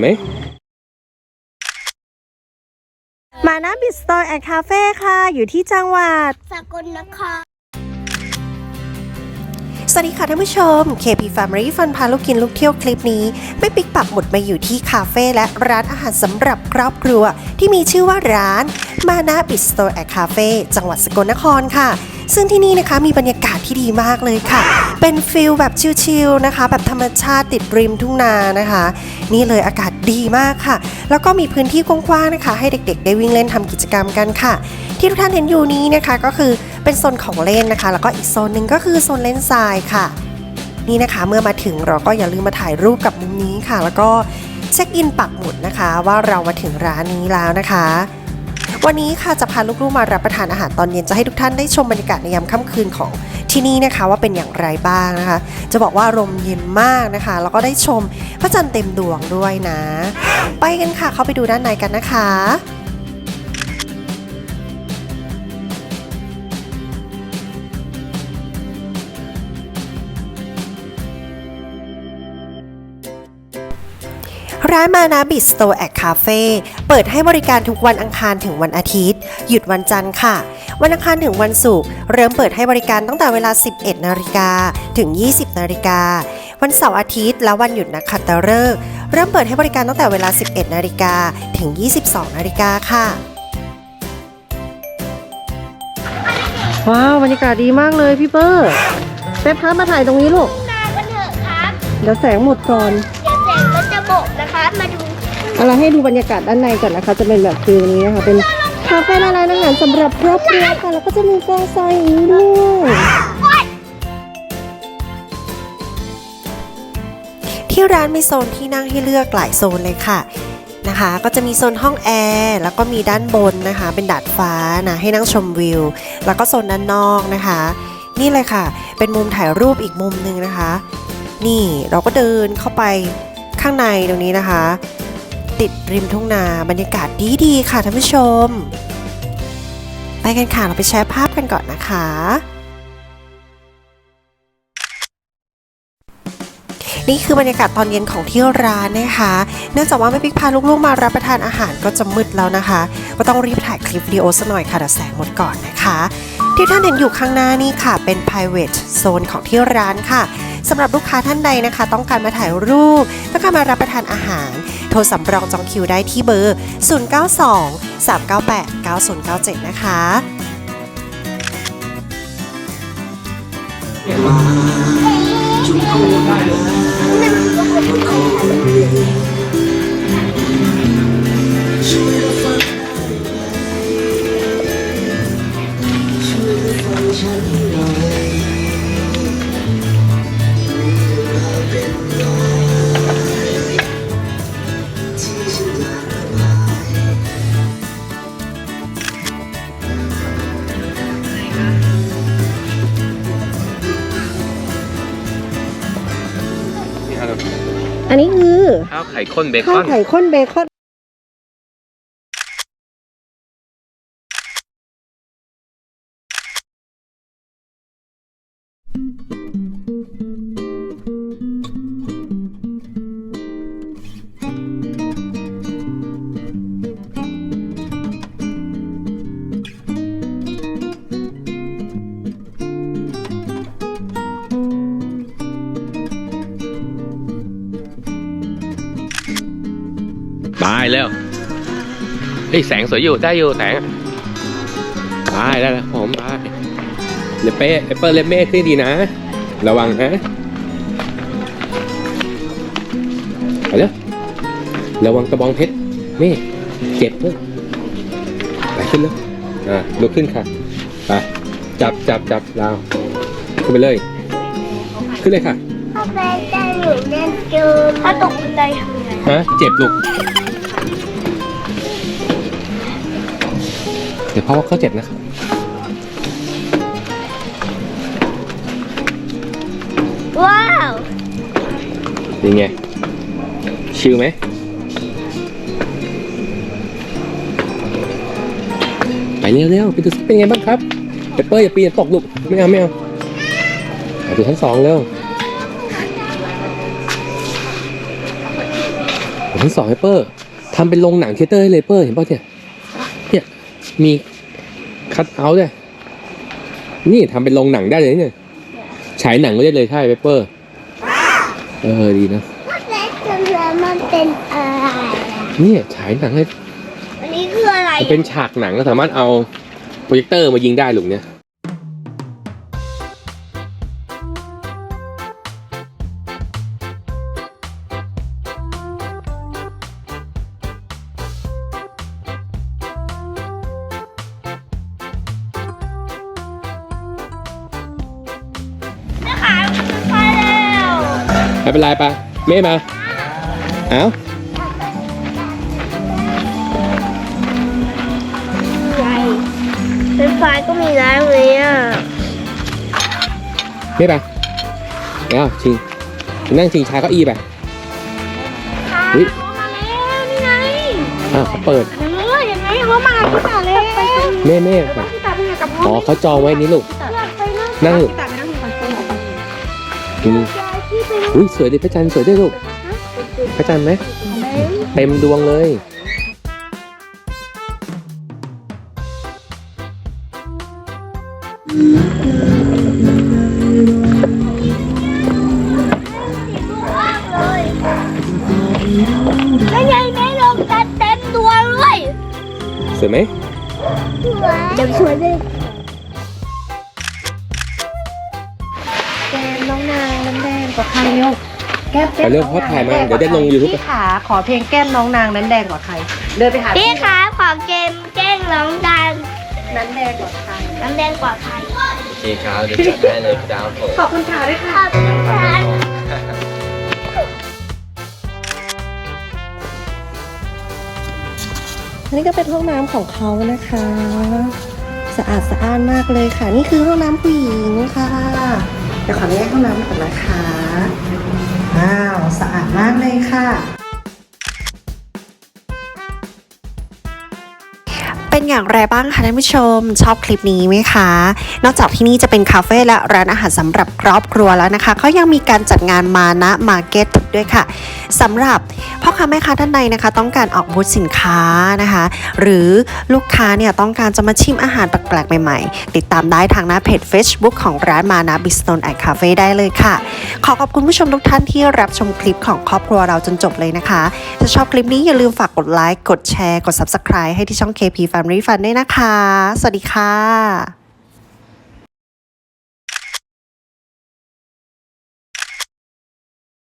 ไหมมานะบิสตอร์แอนด์คาเฟ่ค่ะ อยู่ที่จังหวัด สกลนคร สวัสดีค่ะท่านผู้ชม KP Family Fun พาลูกกินลูกเที่ยวคลิปนี้ ไม่ปิกปักหมุดมาอยู่ที่คาเฟ่และร้านอาหารสำหรับครอบครัว ที่มีชื่อว่าร้าน มานะบิสโตร์แอนด์คาเฟ่จังหวัดสกลนครค่ะ ซึ่งที่นี่นะคะมีบรรยากาศที่ดีมากเลยค่ะ เป็นฟิลแบบชิลๆนะคะ แบบธรรมชาติติดริมทุ่งนานะคะ นี่เลยอากาศดีมากค่ะ แล้วก็มีพื้นที่กว้างๆนะคะ ให้เด็กๆ ได้วิ่งเล่นทำกิจกรรมกันค่ะ ที่ทุกท่านเห็นอยู่นี้นะคะก็คือเป็นโซนของเล่นนะคะ แล้วก็อีกโซนหนึ่งก็คือโซนเล่นทรายค่ะ นี่นะคะเมื่อมาถึงเราก็อย่าลืมมาถ่ายรูปกับมุมนี้ค่ะ แล้วก็เช็คอินปักหมุดนะคะ ว่าเรามาถึงร้านนี้แล้วนะคะ วันนี้ค่ะจะพาลูกๆมารับประทานอาหารตอนเย็นจะให้ทุกท่านได้ชมบรรยากาศในยามค่ำคืนของที่นี่นะคะว่าเป็นอย่างไรบ้างนะคะ จะบอกว่าลมเย็นมากนะคะ แล้วก็ได้ชมพระจันทร์เต็มดวงด้วยนะ ไปกันค่ะเข้าไปดูด้านในกันนะคะ ร้านมานาบิสโตแอคคาเฟ่เปิดให้บริการทุกวันอังคารถึงวันอาทิตย์ หยุดวันจันทร์ค่ะ วันอังคารถึงวันศุกร์เริ่มเปิดให้บริการตั้งแต่เวลา 11 นาฬิกาถึง 20 นาฬิกา วันเสาร์อาทิตย์ และวันหยุดนักขัตฤกษ์เริ่มเปิดให้บริการตั้งแต่เวลา 11 นาฬิกาถึง 22 นาฬิกาค่ะ ว้าวบรรยากาศดีมากเลยพี่เปอร์เป๊ปพามาถ่ายตรงนี้ลูก มากันเถอะครับ เดี๋ยวแสงหมดก่อนเดี๋ยวแสงมัน เราให้ดูบรรยากาศด้านในก่อนนะคะ จะเป็นแบบฟิลนี้นะคะเป็นคาเฟ่ร้านอาหารสำหรับครอบครัวค่ะแล้วก็จะมีกองทรายอย่างนี้ด้วยที่ร้านมีโซนที่นั่งให้เลือกหลายโซนเลยค่ะนะคะ ก็จะมีโซนห้องแอร์แล้วก็มีด้านบนนะคะ เป็นดาดฟ้านะให้นั่งชมวิว แล้วก็โซนด้านนอกนะคะ นี่เลยค่ะ เป็นมุมถ่ายรูปอีกมุมหนึ่งนะคะ นี่เราก็เดินเข้าไปข้างในตรงนี้นะคะ ติดริมทุ่งนาบรรยากาศดีๆค่ะท่านผู้ชม ไปกันค่ะเราไปแชร์ภาพกันก่อนนะคะ นี่คือบรรยากาศตอนเย็นของที่ร้านนะคะ เนื่องจากว่าแม่ปิ๊กพาลูกๆมารับประทานอาหารก็จะมืดแล้วนะคะ ก็ต้องรีบถ่ายคลิปวิดีโอซะหน่อยค่ะเดี๋ยวแสงหมดก่อนนะคะ ที่ท่านเห็นอยู่ข้างหน้านี่ค่ะ เป็น private zone ของที่ร้านค่ะสำหรับลูกค้าท่านใดนะคะ ต้องการมาถ่ายรูป ต้องการมารับประทานอาหาร โทรสำรองจองคิวได้ที่เบอร์ 092 398 9097 นะคะ อันนี้คือข้าวไข่ข้นเบคข้าวอนไข่ข้นเบคอน ตายแล้วเฮ้ยแสงสวยอยู่ได้อยู่แสงตายได้แล้วผมตายเดี๋ยวเป้เอเปิลเล็บเมฆขึ้นดีนะ ระวังนะไปเลยระวังกระบองเพชรเมฆเจ็บเลยไปขึ้นแล้วอ่าลุกขึ้นค่ะไปจับจับจับราวขึ้นไปเลย ขึ้นเลยค่ะถ้าไปได้หนูเล่นเจอถ้าตกบันไดทำไงฮะเจ็บลูก เดี๋ยวพ่อว่าเขาเจ็บนะครับว้าวเป็นไง ชิลไหมไปเร็วๆไปดูสิเป็นไงบ้างครับเปเปอร์อย่าปีนอย่าตกลูกไม่เอาไม่เอาไปดูชั้นสองเร็วผมสอนให้เปอร์ทำเป็นโรงหนังเทยเตอร์ให้เลยเปอร์เห็นป่ะเนี่ยเนี่ยมี คัดเอาท์ด้วยนี่ทำเป็นโรงหนังได้เลยเนี่ยฉายหนังก็ได้เลยใช่เปเปอร์ เออดีนะแล้วจะแล้วมันเป็นอะไรเนี่ยฉายหนังให้อันนี้คืออะไรมันเป็นฉากหนังก็สามารถเอาโปรเจคเตอร์มายิงได้หลุมเนี่ย ไม่เป็นไรปะเม่มา เอ้า ใหญ่เป็นไฟก็มีร้านเลยอะเม่ไปเอ้าชิงนั่งชิงช้าเก็อี้ไปค่ะอุ๊ย เขามาแล้วนี่ไงอ้าวเขาเปิด เออเห็นไหมเขามาพี่ตาแล้วเม่เม่มาพี่ตาไปไหนกับพ่อ๋อเขาจองไว้นี่ลูกอยากไปนั่งนั่ง พี่ตาไปนั่งก่อนไปอืมยายพี่ไปนั่ง อุ้ยสวยดิพระจันทร์สวยด้วยลูกพระจันทร์ไหมเต็มดวงเลยแล้วยายแม่ลงกันเต็มตัวเลยสวยไหมเดี๋ยวสวยเลย น้ำแดงกว่าใครเร็วแก้มไปเร็วพ่อถ่ายมาเดี๋ยวได้ลง YouTube พี่ขาขอเพลงแก้มน้องนางน้ำแดงกว่าใคร เดินไปหาพี่คะขอเกมแกล้งร้องดังน้ำแดงกว่าใคร น้ำแดงกว่าใครโอเคครับเดี๋ยวจัดให้เลยดาวผมขอบคุณค่ะด้วยค่ะขอบคุณค่ะอันนี้ก็เป็นห้องน้ำของเขานะคะ สะอาดสะอ้านมากเลยค่ะ นี่คือห้องน้ำผู้หญิงค่ะเดี๋ยวขอแยกห้องน้ำก่อนนะคะว้าวสะอาดมากเลยค่ะ เป็นอย่างไรบ้างคะท่านผู้ชม ชอบคลิปนี้ไหมคะ นอกจากที่นี่จะเป็นคาเฟ่และร้านอาหารสำหรับครอบครัวแล้วนะคะเขายังมีการจัดงานมานะมาร์เก็ตด้วยค่ะสำหรับพ่อค้าแม่ค้าท่านใดนะคะ ต้องการออกบูธสินค้านะคะ หรือลูกค้าเนี่ยต้องการจะมาชิมอาหารแปลกๆใหม่ๆ ติดตามได้ทางหน้าเพจ Facebook ของร้านมานะบิสโนนแอนด์คาเฟ่ได้เลยค่ะ ขอขอบคุณผู้ชมทุกท่านที่รับชมคลิปของครอบครัวเราจนจบเลยนะคะถ้าชอบคลิปนี้อย่าลืมฝากกดไลค์กดแชร์กด Subscribe ให้ที่ช่อง KP Farm รีฟันด้วยนะคะ สวัสดีค่ะ